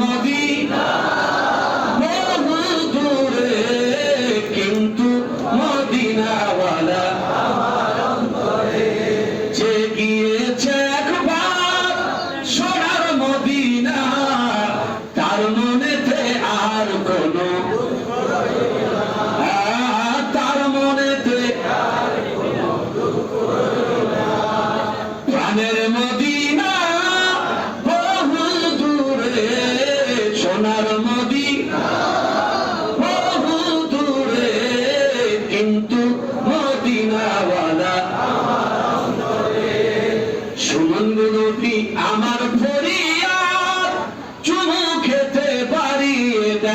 Medina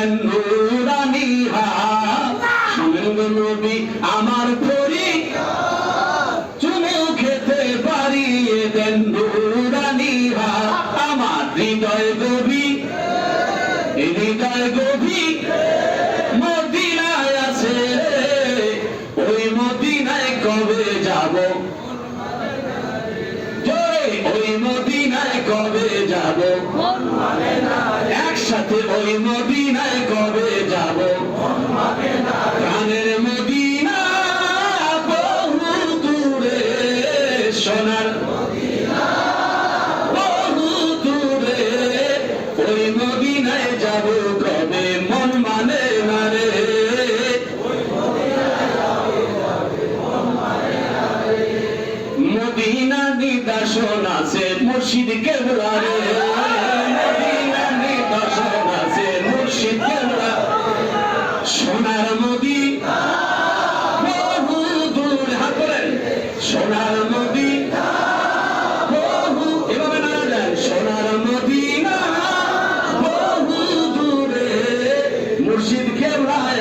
পারিয়ে নুরানি হাত নবী আমার ফরিয়াদ চুমু খেতে পারিয়ে দেন নুরানি আমার হৃদয় গভীর। হৃদয় গভীর। মদিনায় আছে। ওই মদিনায় কবে যাব? জোরে ওই মদিনায় কবে যাব? সাথে ওই মদিনায় কবে যাব? কানের মদিনা বহু দূরে সোনার বহু দূরে। ওই মদিনায় যাব কবে? মন মানে মারে মদিনা দিদা সোনা সে মুর্শিদ কেবলারে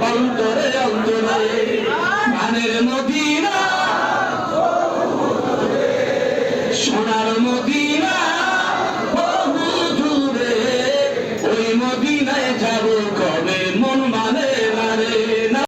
পালন